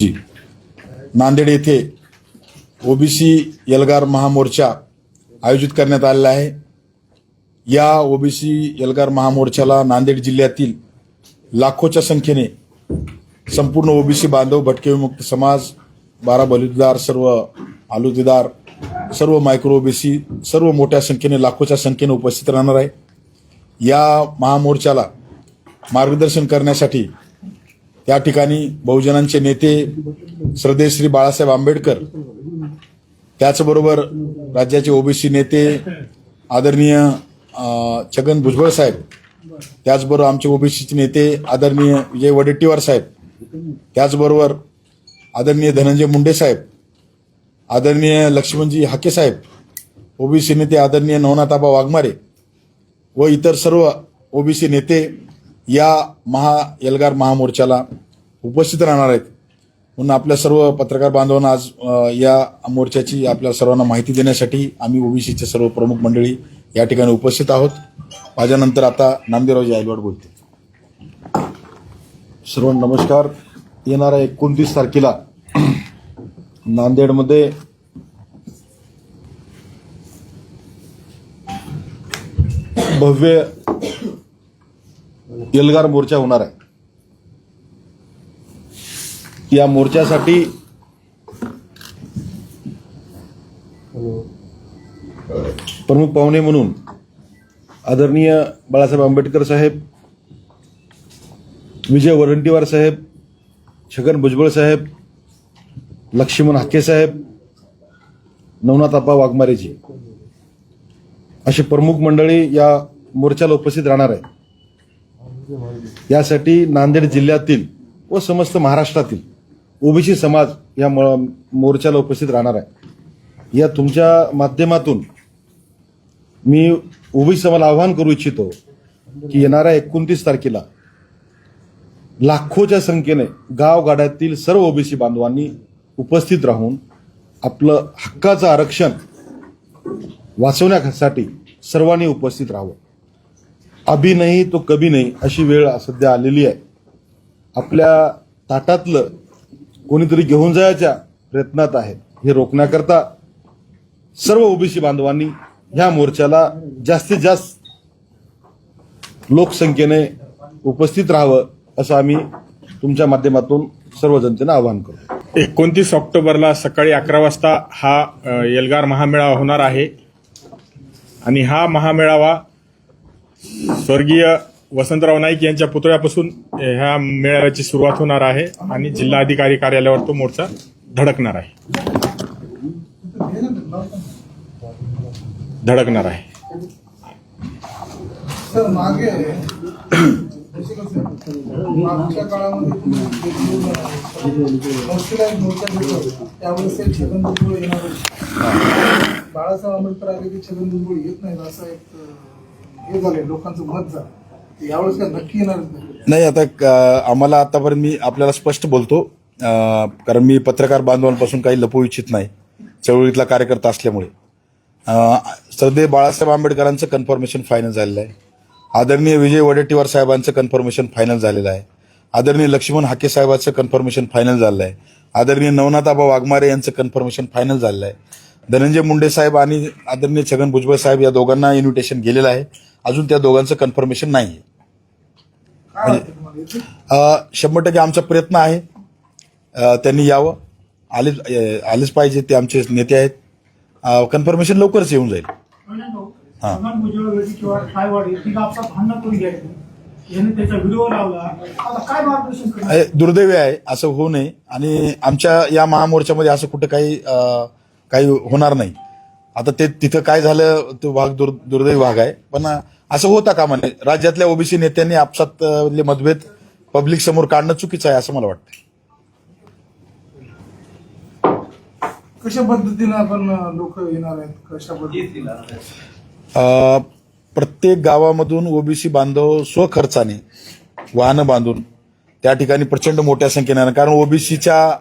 जी. नांदेड येथे ओबीसी यलगार महामोर्चा आयोजित करण्यात आलेला आहे या ओबीसी यलगार महामोर्चाला नांदेड जिल्ह्यातील लाखोच्या संख्येने संपूर्ण ओबीसी बांधव भटके विमुक्त समाज बारा बलुतेदार सर्व आलुतेदार सर्व मायक्रो ओबीसी सर्व मोठ्या संख्येने लाखोच्या संख्येने उपस्थित राहणार आहे या महामोर्चाला मार्गदर्शन करण्यासाठी त्या ठिकाणी बहुजनांचे नेते श्रद्धेश्री बाळासाहेब आंबेडकर त्याचबरोबर राज्याचे ओबीसी नेते आदरणीय छगन भुजबळ साहेब त्याचबरोबर आमचे ओबीसीचे नेते आदरणीय विजय वडेट्टीवार साहेब त्याचबरोबर आदरणीय धनंजय मुंडे साहेब आदरणीय लक्ष्मणजी हाके साहेब ओबीसी नेते आदरणीय नवनाथाबा वाघमारे व इतर सर्व ओबीसी नेते या महा एल्गार महामोर्चाला उपस्थित राहणार आहेत. म्हणून आपल्या सर्व पत्रकार बांधवांना आज या मोर्चाची आपल्या सर्वांना माहिती देण्यासाठी आम्ही ओबीसीचे सर्व प्रमुख मंडळी या ठिकाणी उपस्थित आहोत. माझ्यानंतर आता नामदेवराव जायलवाड बोलते सर्व नमस्कार. येणाऱ्या एकोणतीस तारखेला नांदेडमध्ये भव्य एल्गार मोर्चा होणार आहे. या मोर्चासाठी प्रमुख पाहुणे म्हणून आदरणीय बाळासाहेब आंबेडकर साहेब विजय वरंटीवार साहेब छगन भुजबळ साहेब लक्ष्मण हाके साहेब नवनाथाप्पा वाघमारेजी अशी प्रमुख मंडळी या मोर्चाला उपस्थित राहणार आहे यासाठी नांदेड जिल्ह्यातील व समस्त महाराष्ट्रातील ओबीसी समाज या म- मोर्चाला उपस्थित राहणार आहे. या तुमच्या माध्यमातून मी ओबीसी समाजाला आवाहन करू इच्छितो की येणाऱ्या एकोणतीस तारखेला लाखोच्या संख्येने गावगाड्यातील सर्व ओबीसी बांधवांनी उपस्थित राहून आपलं हक्काचं आरक्षण वाचवण्यासाठी सर्वांनी उपस्थित राहावं. अभि नाही तो कभी नाही अशी वेळ सध्या आलेली आहे. आपल्या ताटातलं कोणीतरी घेऊन जायच्या प्रयत्नात आहे हे रोखण्याकरता सर्व ओबीसी बांधवांनी ह्या मोर्चाला जास्तीत जास्त लोकसंख्येने उपस्थित राहावं असं आम्ही तुमच्या माध्यमातून सर्व जनतेनं आवाहन करतो. एकोणतीस ऑक्टोबरला सकाळी अकरा वाजता हा एल्गार महामेळावा होणार आहे. आणि हा महामेळावा स्वर्गीय वसंतराव नाईक यांच्या पुतळ्यापासून ह्या मेळाव्याची सुरुवात होणार आहे आणि जिल्हाधिकारी कार्यालयावर तो मोर्चा धडकणार आहे धडकणार आहे सर मागे मागच्या काळामध्ये मोर्चा होता. त्यावेळेस एक छगन भुजबळ येणार होते. बाळासाहेब आंबेडकर आले की छगन भुजबळ येत नाही असं एक हे झाले लोकांचं मत झालं. यावेळेस काय नक्की येणार नाही. आता आम्हाला आतापर्यंत मी आपल्याला स्पष्ट बोलतो. कारण मी पत्रकार बांधवांपासून काही लपवू इच्छित नाही चळवळीतला कार्यकर्ता असल्यामुळे. श्रद्धे बाळासाहेब आंबेडकरांचं कन्फर्मेशन फायनल झालेलं आहे. आदरणीय विजय वडेट्टीवार साहेबांचं कन्फर्मेशन फायनल झालेलं आहे. आदरणीय लक्ष्मण हाके साहेबांचं कन्फर्मेशन फायनल झालेलं आहे. आदरणीय नवनाथाबा वाघमारे यांचं कन्फर्मेशन फायनल झालेलं आहे. धनंजय मुंडे साहेब आणि आदरणीय छगन भुजबळ साहेब या दोघांना इन्व्हिटेशन गेलेलं आहे. अजून त्या दोघांचं कन्फर्मेशन नाही आहे शंभर टक्के आमचा प्रयत्न आहे. त्यांनी यावं. आलेच आलेच पाहिजे ते आमचे नेते आहेत. कन्फर्मेशन लवकरच येऊन जाईल. दुर्दैवी आहे असं होऊ नये. आणि आमच्या या महामोर्चामध्ये असं कुठं काही काही होणार नाही. आता ते तिथं काय झालं तो भाग दुर् दुर्दैवी भाग आहे. पण असं होता कामा नये राज्यातल्या ओबीसी नेत्यांनी आपसातले मतभेद पब्लिक समोर काढणं चुकीचं आहे असं मला वाटतं कशा पद्धतीनं आपण लोक येणार आहेत? कशा पद्धतीने? अ, प्रत्येक गावामधून ओबीसी बांधव स्वखर्चाने वाहनं बांधून त्या ठिकाणी प्रचंड मोठ्या संख्येने. कारण ओबीसीच्या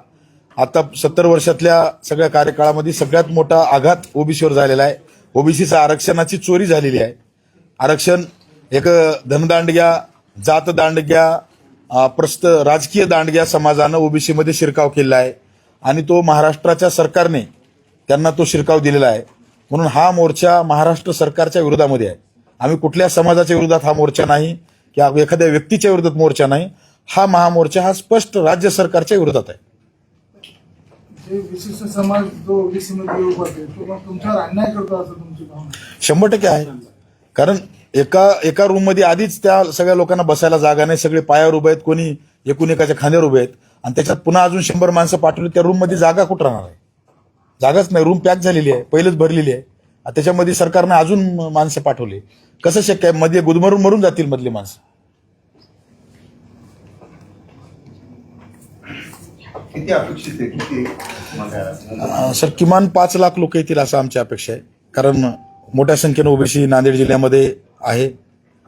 आता सत्तर वर्षातल्या सगळ्या कार्यकाळामध्ये सगळ्यात मोठा आघात ओबीसीवर झालेला आहे. ओबीसीचा आरक्षणाची चोरी झालेली आहे. आरक्षण एक धनदांडग्या जात दांडग्या प्रस्त राजकीय दांडग्या समाजानं ओबीसीमध्ये शिरकाव केलेला आहे. आणि तो महाराष्ट्राच्या सरकारने त्यांना तो शिरकाव दिलेला आहे. म्हणून हा मोर्चा महाराष्ट्र सरकारच्या विरोधामध्ये आहे. आम्ही कुठल्या समाजाच्या विरोधात हा मोर्चा नाही किंवा एखाद्या व्यक्तीच्या विरोधात मोर्चा नाही. हा महामोर्चा हा स्पष्ट राज्य सरकारच्या विरोधात समाज जो आहे. शंभर टक्के आहे. कारण एका एका रूममध्ये आधीच त्या सगळ्या लोकांना बसायला जागा नाही. सगळे पायावर उभे आहेत कोणी एकूण एकाच्या खांद्यावर उभे आहेत. आणि त्याच्यात पुन्हा अजून शंभर माणसं पाठवली त्या रूममध्ये जागा कुठं राहणार आहे? जागाच नाही रूम पॅक झालेली आहे पहिलेच भरलेली आहे. त्याच्यामध्ये सरकारने अजून माणसं पाठवली. कसं शक्य आहे? मध्ये गुदमरून मरून जातील मधली माणसं. किती अपेक्षित आहे? किती? सर किमान पाच लाख लोक येतील असं आमची अपेक्षा आहे. कारण मोठ्या संख्येनं ओबीसी नांदेड जिल्ह्यामध्ये आहे.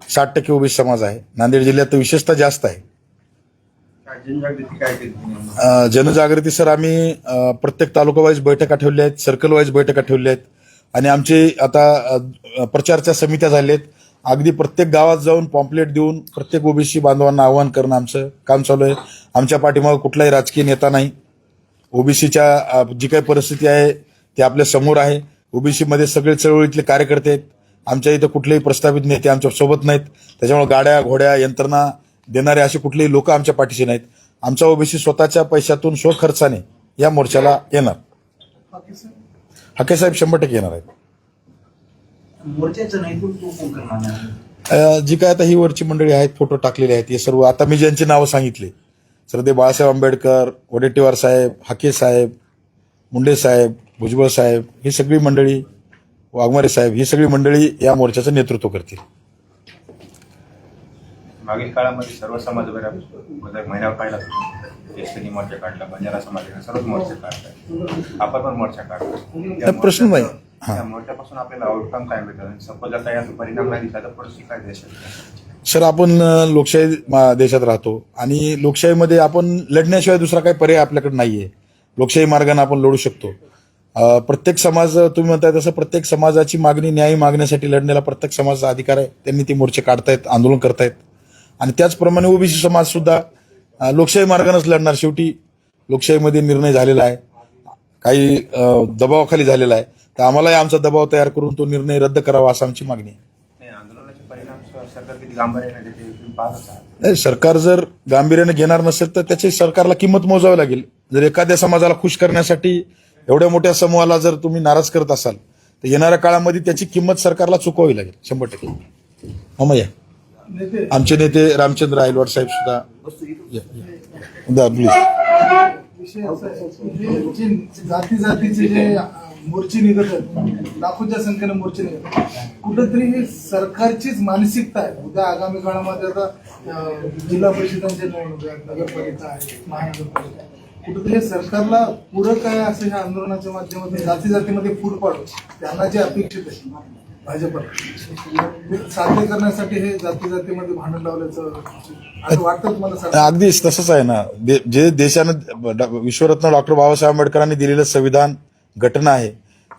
साठ टक्के ओबीसी समाज आहे. नांदेड जिल्ह्यात विशेषतः जास्त आहे. जनजागृती सर आम्ही प्रत्येक तालुका वाईज बैठका ठेवल्या आहेत सर्कल वाईज बैठका ठेवल्या आहेत. आणि आमचे आता प्रचारच्या समित्या झाल्या आहेत अगदी प्रत्येक गावात जाऊन पॉम्पलेट देऊन प्रत्येक ओबीसी बांधवांना आवाहन करणं आमचं काम चालू आहे. आमच्या पाठीमागे कुठलाही राजकीय नेता नाही. ओबीसीच्या जी काही परिस्थिती आहे ती आपल्यासमोर आहे. ओबीसी मध्ये सगळे चळवळीतले कार्यकर्ते आहेत. आमच्या इथं कुठलेही प्रस्थापित नेते आमच्यासोबत नाहीत. त्याच्यामुळे गाड्या घोड्या यंत्रणा देणारे असे कुठलेही लोक आमच्या पाठीशी नाहीत. आमचा ओबीसी स्वतःच्या पैशातून स्वखर्चाने या मोर्चाला येणार. बाकी सर हके साहेब शंभर टक्के येणार आहेत. जी काय आता ही वरची मंडळी आहेत फोटो टाकलेले आहेत हे सर्व. आता मी ज्यांची नावं सांगितली सरदे बाळासाहेब आंबेडकर वडेट्टीवार साहेब हाके साहेब मुंडे साहेब भुजबळ साहेब ही सगळी मंडळी वाघमारे साहेब ही सगळी मंडळी या मोर्चाचं नेतृत्व करतील. मागील काळामध्ये सर्व समाज महिन्यावर पाहिला एसटी मोर्चा काढला बंजारा समाजाने सर्वच मोर्चा काढला. आपण पण मोर्चा काढला. प्रश्न नाही. त्या मोर्चापासून आपल्याला आउटकम काय मिळतं सपोज आता याचा परिणाम नाही दिसला तर परिस्थिती काय देशात? सर आपण लोकशाही देशात राहतो आणि लोकशाहीमध्ये आपण लढण्याशिवाय दुसरा काही पर्याय आपल्याकडे नाहीये. लोकशाही मार्गाने आपण लढू शकतो. प्रत्येक समाज तुम्ही म्हणताय तसं प्रत्येक समाजाची मागणी न्याय मागण्यासाठी लढण्याला प्रत्येक समाजाचा अधिकार आहे. त्यांनी ते मोर्चे काढतायत आंदोलन करतायत. आणि त्याचप्रमाणे ओबीसी समाज सुद्धा लोकशाही मार्गानेच लढणार शेवटी. लोकशाहीमध्ये निर्णय झालेला आहे. काही दबावाखाली झालेला आहे. तर आम्हालाही आमचा दबाव तयार करून तो निर्णय रद्द करावा असं आमची मागणी आहे. नाही सरकार जर गांभीर्याने घेणार नसेल तर त्याची सरकारला किंमत मोजावी लागेल. जर एखाद्या समाजाला खुश करण्यासाठी एवढ्या मोठ्या समूहाला जर तुम्ही नाराज करत असाल तर येणाऱ्या काळामध्ये त्याची किंमत सरकारला चुकवावी लागेल शंभर टक्के. ममया नेते. आमचे नेते रामचंद्र आयलवाड साहेब सुद्धा. या, या. प्लीज जाती जातीचे जे मोर्चे निघत आहेत लाखोच्या संख्येने मोर्चे निघत कुठंतरी हे सरकारचीच मानसिकता आहे. उद्या आगामी काळामध्ये आता जिल्हा परिषदांच्या निवडणुका आहेत नगरपालिका आहे महानगरपालिका कुठंतरी हे सरकारला पूरक आहे असं ह्या आंदोलनाच्या माध्यमातून जाती जातीमध्ये फूट पाडू त्यांना जे अपेक्षित आहे भाजपला. ते साध्य करण्यासाठी हे जाती जातीमध्ये भांडण लावल्याचं असं वाटतं तुम्हाला अगदीच तसंच आहे ना. जे देशानं विश्वरत्न डॉक्टर बाबासाहेब आंबेडकरांनी दिलेलं संविधान घटना आहे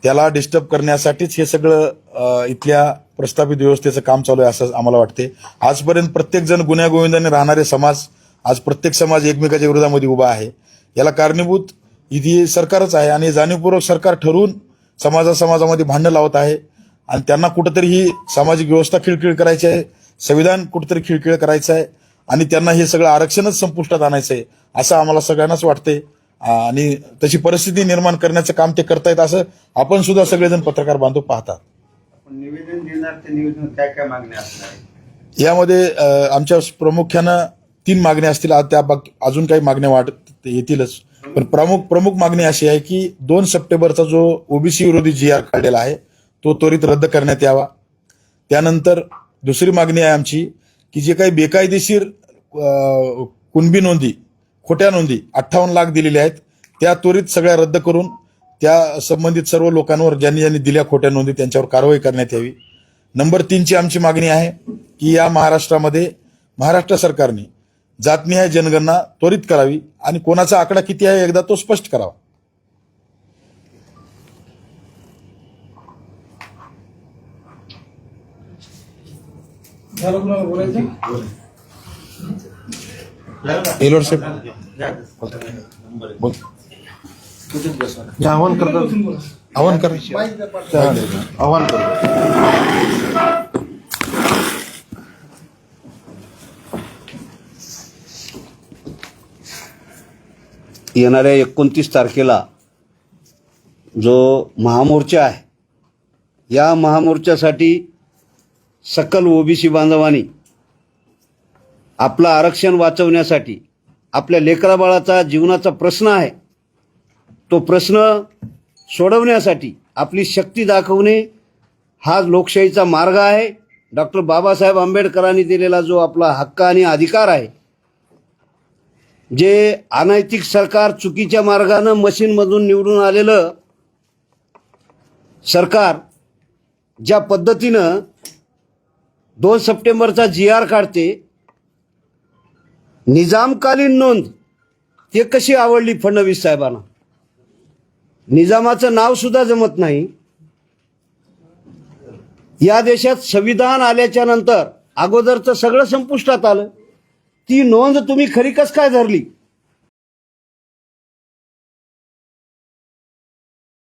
त्याला डिस्टर्ब करण्यासाठीच हे सगळं इथल्या प्रस्थापित व्यवस्थेचं काम चालू आहे असं आम्हाला वाटते. आजपर्यंत प्रत्येक जण गुन्ह्यागोविंदाने राहणारे समाज आज प्रत्येक समाज एकमेकाच्या विरोधामध्ये उभा आहे. याला कारणीभूत इथे सरकारच आहे आणि जाणीवपूर्वक सरकार ठरवून समाजा समाजामध्ये भांडणं लावत आहे. आणि त्यांना कुठंतरी ही सामाजिक व्यवस्था खिळखिळ करायची आहे. संविधान कुठंतरी खिळखिळ करायचं आहे. आणि त्यांना हे सगळं आरक्षणच संपुष्टात आणायचं आहे असं आम्हाला सगळ्यांनाच वाटते आणि तशी परिस्थिती निर्माण करण्याचं काम ते करतायत असं आपण सुद्धा सगळेजण पत्रकार बांधव पाहतात. निवेदन देणार ते निवेदन काय काय मागण्या असणार? यामध्ये आमच्या प्रामुख्यानं तीन मागण्या असतील. त्या अजून काही मागण्या ते येतीलच. पण प्रमुख प्रमुख मागणी अशी आहे की दोन सप्टेंबरचा जो ओबीसी विरोधी जी आर काढलेला आहे तो त्वरित रद्द करण्यात यावा. त्यानंतर दुसरी मागणी आहे आमची की जे काही बेकायदेशीर कुणबी नोंदी खोट्या नोंदी अठ्ठावन्न लाख दिलेल्या आहेत त्या त्वरित सगळ्या रद्द करून त्या संबंधित सर्व लोकांवर ज्यांनी ज्यांनी दिल्या खोट्या नोंदी त्यांच्यावर कारवाई करण्यात यावी. नंबर तीनची आमची मागणी आहे की या महाराष्ट्रामध्ये महाराष्ट्र सरकारने जातनिहाय जनगणना त्वरित करावी आणि कोणाचा आकडा किती आहे एकदा तो स्पष्ट करावा. आव्हान करतात आव्हान करा. आव्हान करतात येणाऱ्या एकोणतीस तारखेला जो महामोर्चा आहे या महामोर्चासाठी सकल ओबीसी बांधवांनी आपलं आरक्षण वाचवण्यासाठी आपल्या लेकराबाळाचा जीवनाचा प्रश्न आहे तो प्रश्न सोडवण्यासाठी आपली शक्ती दाखवणे हा लोकशाहीचा मार्ग आहे. डॉक्टर बाबासाहेब आंबेडकरांनी दिलेला जो आपला हक्क आणि अधिकार आहे जे अनैतिक सरकार चुकीच्या मार्गानं मशीनमधून निवडून आलेलं सरकार ज्या पद्धतीनं दोन सप्टेंबरचा जी आर काढते निजामकालीन नोंद ते कशी आवडली फडणवीस साहेबांना? निजामाचं नाव सुद्धा जमत नाही. या देशात संविधान आल्याच्यानंतर अगोदरचं सगळं संपुष्टात आलं. ती नोंद तुम्ही खरी कस काय धरली?